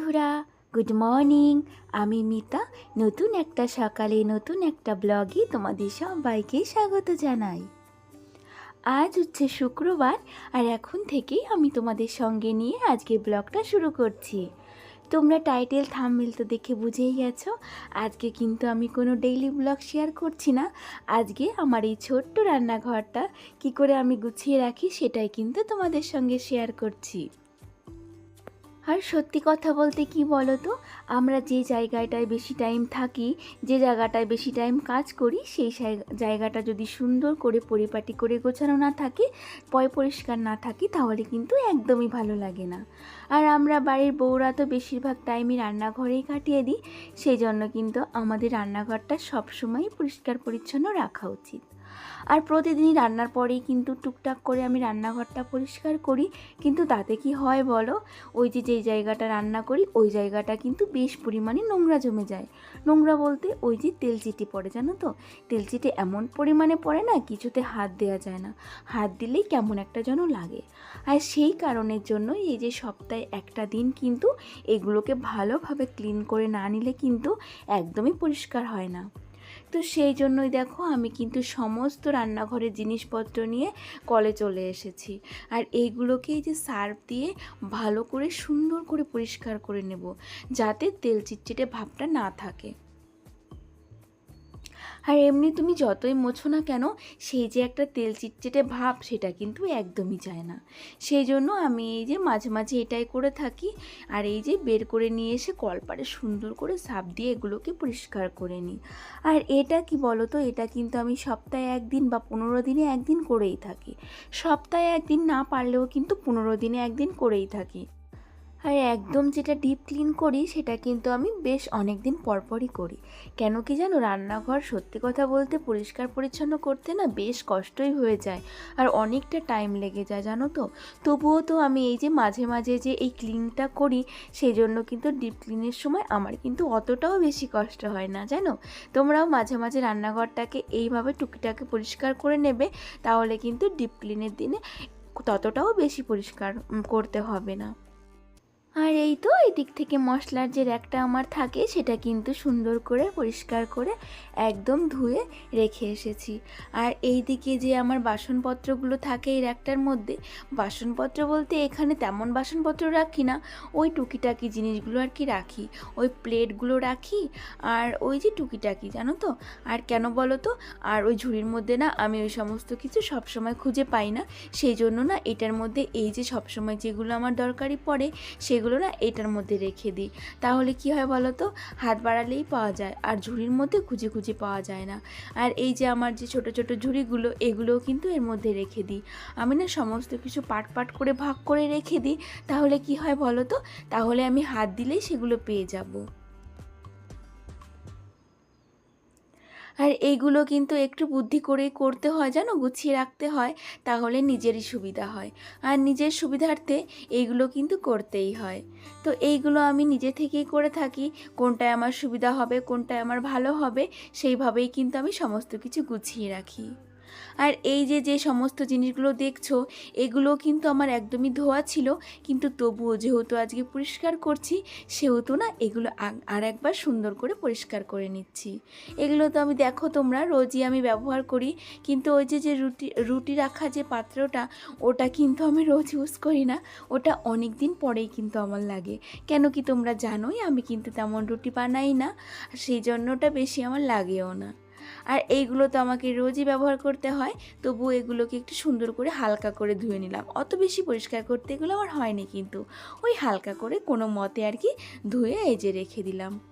বন্ধুরা good morning আমি মিতা, নতুন একটা সকালে নতুন একটা ব্লগে তোমাদের সবাইকে স্বাগত জানাই। আজ হচ্ছে শুক্রবার, আর এখন থেকেই আমি তোমাদের সঙ্গে নিয়ে আজকে ব্লগটা শুরু করছি। তোমরা টাইটেল থামমিল তো দেখে বুঝেই গেছো, আজকে কিন্তু আমি কোনো ডেইলি ব্লগ শেয়ার করছি না। আজকে আমার এই ছোট্ট রান্নাঘরটা কি করে আমি গুছিয়ে রাখি সেটাই কিন্তু তোমাদের সঙ্গে শেয়ার করছি। আর সত্যি কথা বলতে কি বলো তো আমরা যে জায়গাটায় বেশি টাইম থাকি, যে জায়গাটায় বেশি টাইম কাজ করি, সেই জায়গাটা যদি সুন্দর করে পরিপাটি করে গোছানো না থাকে, পয় পরিষ্কার না থাকে, তাহলে কিন্তু একদমই ভালো লাগে না। আর আমরা বাড়ির বউরা তো বেশিরভাগ টাইমই রান্নাঘরেই কাটিয়ে দিই, সেই জন্য কিন্তু আমাদের রান্নাঘরটা সবসময় পরিষ্কার পরিচ্ছন্ন রাখা উচিত। আর প্রতিদিনই রান্নার পরেই কিন্তু টুকটাক করে আমি রান্নাঘরটা পরিষ্কার করি। কিন্তু তাতে কি হয় বলো? ওই যে যেই জায়গাটা রান্না করি, ওই জায়গাটা কিন্তু বেশ পরিমাণে নোংরা জমে যায়। নোংরা বলতে ওই যে তেল চিটি পড়ে, জানো তো? তেল চিটে এমন পরিমাণে পড়ে না, কিছুতে হাত দেওয়া যায় না। হাত দিলেই কেমন একটা যেন লাগে। আর সেই কারণের জন্য এই যে সপ্তাহে একটা দিন কিন্তু এগুলোকে ভালোভাবে ক্লিন করে না নিলে কিন্তু একদমই পরিষ্কার হয় না। তো সেই জন্যই দেখো আমি কিন্তু সমস্ত রান্নাঘরের জিনিসপত্র নিয়ে কলে চলে এসেছি। আর এইগুলোকে এই যে সার্ফ দিয়ে ভালো করে সুন্দর করে পরিষ্কার করে নেব, যাতে তেল চিটচিটে ভাবটা না থাকে। আর এমনি তুমি যতই মোছো না কেন, সেই যে একটা তেল চিটচিটে ভাব, সেটা কিন্তু একদমই যায় না। সেই জন্য আমি এই যে মাঝে মাঝে এটাই করে থাকি, আর এই যে বের করে নিয়ে এসে কলপারে সুন্দর করে সাপ দিয়ে এগুলোকে পরিষ্কার করে নিই। আর এটা কি বলো তো এটা কিন্তু আমি সপ্তাহে একদিন বা পনেরো দিনে একদিন করেই থাকি। সপ্তাহে একদিন না পারলেও কিন্তু পনেরো দিনে একদিন করেই থাকি। আর একদম যেটা ডিপ ক্লিন করি, সেটা কিন্তু আমি বেশ অনেক দিন পরপরই করি। কেন কি জানো, রান্নাঘর সত্যি কথা বলতে পরিষ্কার পরিচ্ছন্ন করতে না বেশ কষ্টই হয়ে যায় আর অনেকটা টাইম লেগে যায়, জানো তো? তবুও তো আমি এই যে মাঝে মাঝে যে এই ক্লিনটা করি সেই জন্য কিন্তু ডিপ ক্লিনের সময় আমার কিন্তু অতটাও বেশি কষ্ট হয় না, জানো? তোমরাও মাঝে মাঝে রান্নাঘরটাকে এইভাবে টুকিটাকে পরিষ্কার করে নেবে, তাহলে কিন্তু ডিপ ক্লিনের দিনে ততটাও বেশি পরিষ্কার করতে হবে না। আর এই তো এই দিক থেকে মশলার যে র্যাকটা আমার থাকে, সেটা কিন্তু সুন্দর করে, পরিষ্কার করে একদম ধুয়ে রেখে এসেছি। আর এই দিকে যে আমার বাসনপত্রগুলো থাকে এই র্যাকটার মধ্যে, বাসনপত্র বলতে এখানে তেমন বাসনপত্র রাখি না, ওই টুকিটাকি জিনিসগুলো আর কি রাখি। ওই প্লেটগুলো রাখি, আর ওই যে টুকিটাকি, জানো তো? আর কেন বলো তো? আর ওই ঝুড়ির মধ্যে না আমি ওই সমস্ত কিছু সবসময় খুঁজে পাই না, সেই জন্য না এটার মধ্যে এই যে সবসময় যেগুলো আমার দরকারি পড়ে সেগুলো না এটার মধ্যে রেখে দিই। তাহলে কি হয় বলো তো? হাত বাড়ালেই পাওয়া যায় আর ঝুড়ির মধ্যে খুঁজে খুঁজে পাওয়া যায় না। আর এই যে আমার যে ছোট ছোট ঝুড়িগুলো, এগুলোও কিন্তু এর মধ্যে রেখে দিই। আমি না সমস্ত কিছু পাট পাট করে ভাগ করে রেখে দিই। তাহলে কি হয় বলো তো? তাহলে আমি হাত দিলেই সেগুলো পেয়ে যাব। আর এইগুলো কিন্তু একটু বুদ্ধি করে করতে হয়, জানো? গুছিয়ে রাখতে হয়, তাহলে নিজেরই সুবিধা হয়। আর নিজের সুবিধার্থে এইগুলো কিন্তু করতেই হয়। তো এইগুলো আমি নিজে থেকেই করে থাকি, কোনটায় আমার সুবিধা হবে, কোনটায় আমার ভালো হবে, সেইভাবেই কিন্তু আমি সমস্ত কিছু গুছিয়ে রাখি। আর এই যে যে সমস্ত জিনিসগুলো দেখছ এগুলো কিন্তু আমার একদমই ধোয়া ছিল। কিন্তু তবুও যেহেতু আজকে পরিষ্কার করছি, সেহেতু না এগুলো আর একবার সুন্দর করে পরিষ্কার করে নিচ্ছি। এগুলো তো আমি দেখো তোমরা, রোজই আমি ব্যবহার করি। কিন্তু ওই যে যে রুটি রুটি রাখা যে পাত্রটা, ওটা কিন্তু আমি রোজ ইউজ করি না। ওটা অনেক দিন পরেই কিন্তু আমার লাগে। কেন কি তোমরা জানোই, আমি কিন্তু তেমন রুটি বানাই না সেই জন্য ওটা বেশি আমার লাগেও না। আর এইগুলো তো আমাকে রোজই ব্যবহার করতে হয় তবু এগুলোকে একটু সুন্দর করে হালকা করে ধুয়ে নিলাম। অত বেশি পরিষ্কার করতে এগুলো আমার হয়নি কিন্তু। ওই হালকা করে কোনো মতে আর কি ধুয়ে এই যে রেখে দিলাম।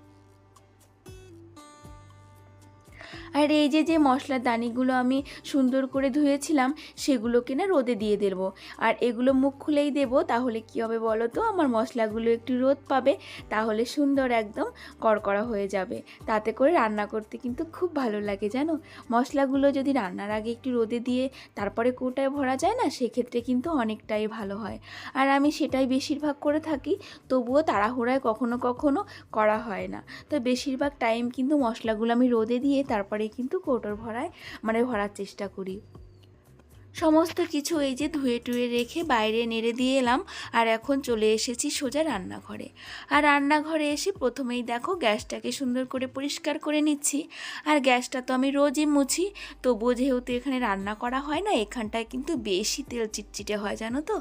আর এই যে যে মশলার দানিগুলো আমি সুন্দর করে ধুয়েছিলাম, সেগুলোকে না রোদে দিয়ে দেবো। আর এগুলো মুখ খুলেই দেবো, তাহলে কি হবে বলো তো? আমার মশলাগুলো একটু রোদ পাবে, তাহলে সুন্দর একদম কড়কড়া হয়ে যাবে। তাতে করে রান্না করতে কিন্তু খুব ভালো লাগে, জানো? মশলাগুলো যদি রান্নার আগে একটু রোদে দিয়ে তারপরে কোটায় ভরা যায় না, সেক্ষেত্রে কিন্তু অনেকটাই ভালো হয়। আর আমি সেটাই বেশিরভাগ করে থাকি, তবুও তাড়াহুড়ায় কখনো কখনো করা হয় না। তো বেশিরভাগ টাইম কিন্তু মশলাগুলো আমি রোদে দিয়ে তারপরে কিন্তু কৌটোর ভরায় মানে ভরার চেষ্টা করি। সমস্ত কিছু এই যে ধুয়ে টুয়ে রেখে বাইরে নেড়ে দিয়ে এলাম, আর এখন চলে এসেছি সোজা রান্নাঘরে। আর রান্নাঘরে এসে প্রথমেই দেখো গ্যাসটাকে সুন্দর করে পরিষ্কার করে নিচ্ছি। আর গ্যাসটা তো আমি রোজই মুছি, তবুও যেহেতু এখানে রান্না করা হয় না, এখানটায় কিন্তু বেশি তেল চিটচিটে হয়, জানো তো?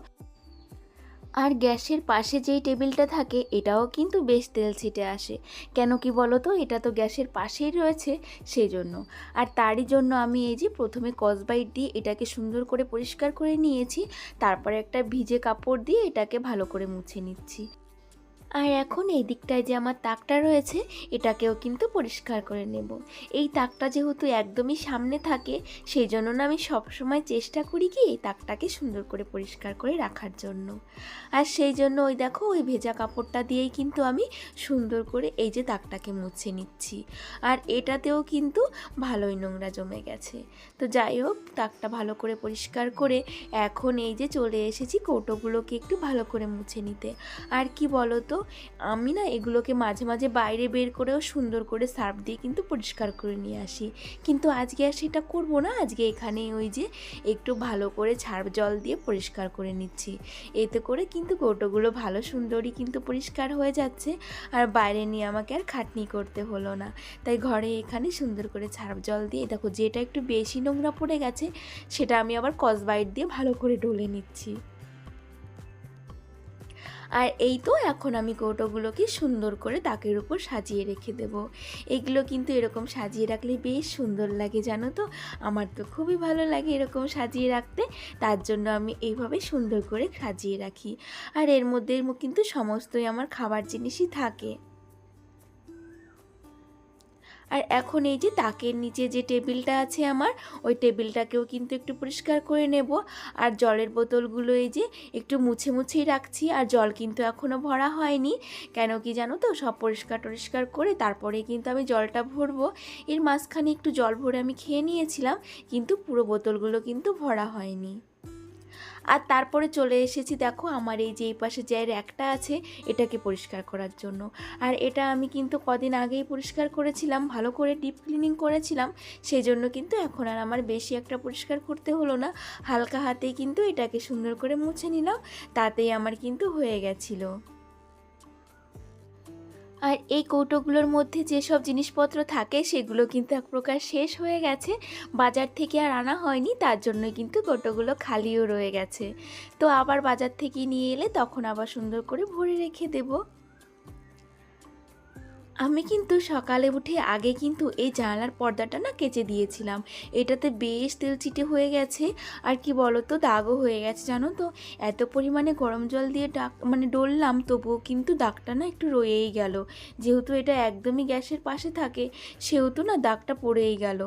আর গ্যাসের পাশে যেই টেবিলটা থাকে, এটাও কিন্তু বেশ তেল ছিটে আসে। কেন কি বলো তো এটা তো গ্যাসের পাশেই রয়েছে সেই জন্য আর তারই জন্য আমি এই যে প্রথমে কসবাইট দিয়ে এটাকে সুন্দর করে পরিষ্কার করে নিয়েছি, তারপরে একটা ভিজে কাপড় দিয়ে এটাকে ভালো করে মুছে নিচ্ছি। আর এখন এই দিকটায় যে আমার তাকটা রয়েছে, এটাকেও কিন্তু পরিষ্কার করে নেব। এই তাকটা যেহেতু একদমই সামনে থাকে সেই জন্য না আমি সবসময় চেষ্টা করি কি এই তাকটাকে সুন্দর করে পরিষ্কার করে রাখার জন্য। আর সেই জন্য ওই দেখো, ওই ভেজা কাপড়টা দিয়েই কিন্তু আমি সুন্দর করে এই যে তাকটাকে মুছে নিচ্ছি। আর এটাতেও কিন্তু ভালোই নোংরা জমে গেছে। তো যাই হোক, তাকটা ভালো করে পরিষ্কার করে এখন এই যে চলে এসেছি কৌটোগুলোকে একটু ভালো করে মুছে নিতে। আর কি বলো তো আমি না এগুলোকে মাঝে মাঝে বাইরে বের করেও সুন্দর করে সার্ফ দিয়ে কিন্তু পরিষ্কার করে নিয়ে আসি। কিন্তু আজকে আর সেটা করব না। আজকে এখানে ওই যে একটু ভালো করে ছাড় জল দিয়ে পরিষ্কার করে নিচ্ছি। এতে করে কিন্তু কৌটোগুলো ভালো সুন্দরই কিন্তু পরিষ্কার হয়ে যাচ্ছে। আর বাইরে নিয়ে আমাকে আর খাটনি করতে হলো না। তাই ঘরে এখানে সুন্দর করে ছাড় জল দিয়ে দেখো যেটা একটু বেশি নোংরা পড়ে গেছে, সেটা আমি আবার কসবাইট দিয়ে ভালো করে ডলে নিচ্ছি। আর এই তো এখন আমি কৌটোগুলোকে সুন্দর করে তাকের উপর সাজিয়ে রেখে দেব। এগুলো কিন্তু এরকম সাজিয়ে রাখলে বেশ সুন্দর লাগে, জানো তো? আমার তো খুবই ভালো লাগে এরকম সাজিয়ে রাখতে। তার জন্য আমি এইভাবে সুন্দর করে সাজিয়ে রাখি। আর এর মধ্যে কিন্তু সমস্তই আমার খাবার জিনিসই থাকে। আর এখন এই যে তাকের নিচে যে টেবিলটা আছে আমার, ওই টেবিলটাকেও কিন্তু একটু পরিষ্কার করে নেব। আর জলের বোতলগুলো এই যে একটু মুছে মুছেই রাখছি, আর জল কিন্তু এখনও ভরা হয়নি। কেন কি জানো তো? সব পরিষ্কার টরিষ্কার করে তারপরে কিন্তু আমি জলটা ভরবো। এর মাঝখানে একটু জল ভরে আমি খেয়ে নিয়েছিলাম, কিন্তু পুরো বোতলগুলো কিন্তু ভরা হয়নি। আর তারপরে চলে এসেছি দেখো আমার এই যে এই পাশে যে র্যাকটা আছে, এটাকে পরিষ্কার করার জন্য। আর এটা আমি কিন্তু কদিন আগেই পরিষ্কার করেছিলাম, ভালো করে ডিপ ক্লিনিং করেছিলাম সেই জন্য কিন্তু এখন আর আমার বেশি একটা পরিষ্কার করতে হলো না। হালকা হাতেই কিন্তু এটাকে সুন্দর করে মুছে নিলাম, তাতেই আমার কিন্তু হয়ে গেছিল। আর এই কৌটোগুলোর মধ্যে যেসব জিনিসপত্র থাকে, সেগুলো কিন্তু এক প্রকার শেষ হয়ে গেছে। বাজার থেকে আর আনা হয়নি, তার জন্য কিন্তু কৌটোগুলো খালিও রয়ে গেছে। তো আবার বাজার থেকে নিয়ে এলে তখন আবার সুন্দর করে ভরে রেখে দেবো। আমি কিন্তু সকালে উঠে আগে কিন্তু এই জানালার পর্দাটা না কেচে দিয়েছিলাম। এটাতে বেশ তেল চিটে হয়ে গেছে। আর কি বলো তো দাগও হয়ে গেছে, জানো তো? এত পরিমাণে গরম জল দিয়ে ডাক মানে ডললাম, তবুও কিন্তু দাগটা না একটু রয়েই গেল। যেহেতু এটা একদমই গ্যাসের পাশে থাকে, সেহেতু না দাগটা পড়েই গেল।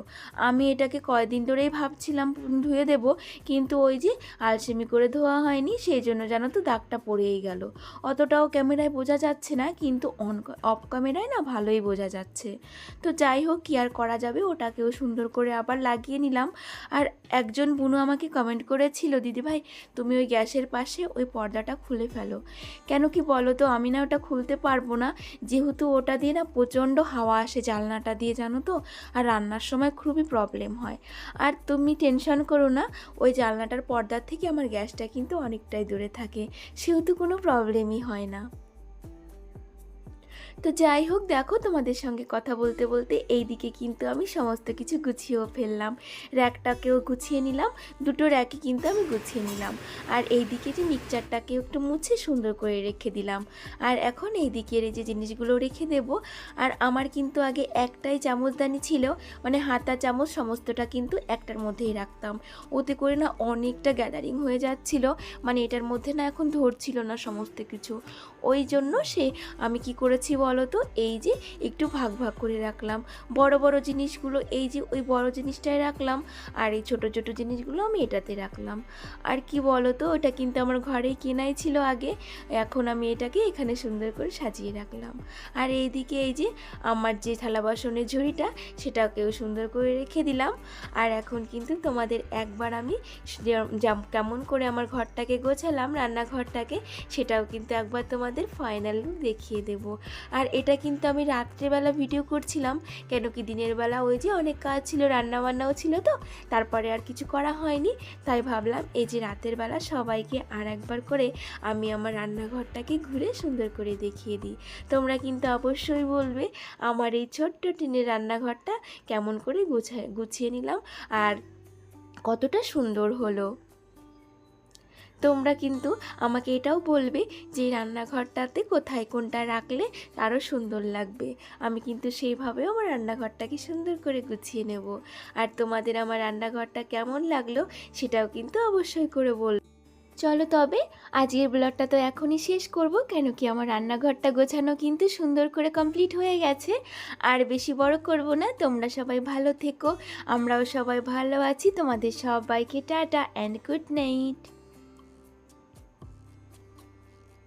আমি এটাকে কয়দিন ধরেই ভাবছিলাম, ধুয়ে দেব, কিন্তু ওই যে আলসেমি করে ধোয়া হয়নি, সেই জন্য জানো তো দাগটা পড়েই গেল। অতটাও ক্যামেরায় বোঝা যাচ্ছে না, কিন্তু অন, অফ ক্যামেরায় না ভালোই বোঝা যাচ্ছে। তো যাই হোক, কি আর করা যাবে? ওটাকেও সুন্দর করে আবার লাগিয়ে নিলাম। আর একজন বুনু আমাকে কমেন্ট করেছিল দিদিভাই তুমি ওই গ্যাসের পাশে ওই পর্দাটা খুলে ফেলো। কেন কি বলো তো, আমি না ওটা খুলতে পারব না। যেহেতু ওটা দিয়ে না প্রচণ্ড হাওয়া আসে জানলাটা দিয়ে, জানো তো? আর রান্নার সময় খুবই প্রবলেম হয়। আর তুমি টেনশন করো না, ওই জানলাটার পর্দার থেকে আমার গ্যাসটা কিন্তু অনেকটাই দূরে থাকে। সেহেতু কোনো প্রবলেমই হয় না। তো যাই হোক, দেখো তোমাদের সঙ্গে কথা বলতে বলতে এই দিকে কিন্তু আমি সমস্ত কিছু গুছিয়েও ফেললাম। র্যাকটাকেও গুছিয়ে নিলাম, দুটো র্যাকে কিন্তু আমি গুছিয়ে নিলাম। আর এই দিকে যে মিক্সচারটাকেও একটু মুছে সুন্দর করে রেখে দিলাম। আর এখন এই দিকের এই যে জিনিসগুলো রেখে দেব, আর আমার কিন্তু আগে একটাই চামচদানি ছিল মানে হাতা চামচ সমস্তটা কিন্তু একটার মধ্যেই রাখতাম। ওতে করে না অনেকটা গ্যাদারিং হয়ে যাচ্ছিল মানে এটার মধ্যে না এখন ধরছিল না সমস্ত কিছু। ওই জন্য সে আমি কি করেছি বলো তো এই যে একটু ভাগ ভাগ করে রাখলাম। বড় বড় জিনিসগুলো এই যে ওই বড় জিনিসটাই রাখলাম আর এই ছোট ছোট জিনিসগুলো আমি এটাতে রাখলাম। আর কি বলো তো ওটা কিন্তু আমার ঘরেই কেনাই ছিল আগে। এখন আমি এটাকে এখানে সুন্দর করে সাজিয়ে রাখলাম। আর এইদিকে এই যে আমার যে থালা বাসনের ঝুড়িটা, সেটাকেও সুন্দর করে রেখে দিলাম। আর এখন কিন্তু তোমাদের একবার আমি কেমন করে আমার ঘরটাকে গোছালাম, রান্নাঘরটাকে, সেটাও কিন্তু একবার তোমাদের ফাইনাল দেখিয়ে দেব। আর এটা কিন্তু আমি রাত্রেবেলা ভিডিও করছিলাম, কেন কি দিনের বেলা ওই যে অনেক কাজ ছিল রান্না বান্নাও ছিল তো, তারপরে আর কিছু করা হয়নি। তাই ভাবলাম এই যে রাতের বেলা সবাইকে আর একবার করে আমি আমার রান্নাঘরটাকে ঘুরে সুন্দর করে দেখিয়ে দিই। তোমরা কিন্তু অবশ্যই বলবে আমার এই ছোট্ট টিনের রান্নাঘরটা কেমন করে গুছিয়ে নিলাম আর কতটা সুন্দর হলো। তোমরা কিন্তু আমাকে এটাও বলবে যে রান্নাঘরটাতে কোথায় কোনটা রাখলে আরও সুন্দর লাগবে। আমি কিন্তু সেইভাবেও আমার রান্নাঘরটাকে সুন্দর করে গুছিয়ে নেব। আর তোমাদের আমার রান্নাঘরটা কেমন লাগল সেটাও কিন্তু অবশ্যই করে বল। চলো তবে আজকের ব্লগটা তো এখনই শেষ করব কেন কি আমার রান্নাঘরটা গোছানো কিন্তু সুন্দর করে কমপ্লিট হয়ে গেছে। আর বেশি বড় করব না, তোমরা সবাই ভালো থেকো, আমরাও সবাই ভালো আছি, তোমাদের সবাইকে টাটা অ্যান্ড গুড নাইট